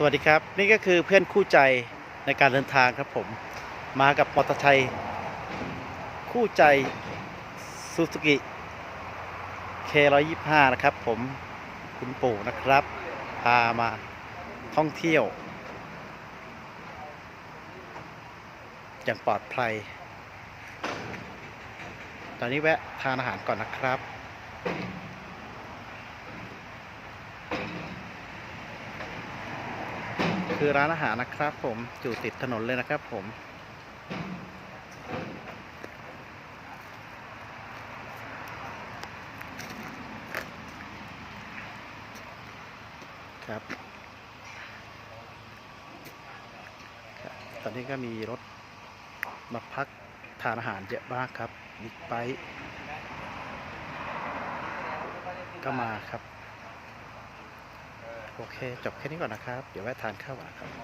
สวัสดีครับ นี่ก็คือเพื่อนคู่ใจในการเดินทางครับผม มากับมอเตอร์ไซค์คู่ใจซูซูกิ K125 นะครับผมคุณปู่นะครับ พามาท่องเที่ยว อย่างปลอดภัย ตอนนี้แวะทานอาหารก่อนนะครับ คือร้านอาหารนะครับผมอยู่ติดถนนเลยนะครับผม ครับ ตอนนี้ก็มีรถมาพักทานอาหารเยอะมากครับบิ๊กไบค์ก็มาครับ โอเค จบแค่นี้ก่อนนะครับ เดี๋ยวแวะทานข้าวก่อนนะครับ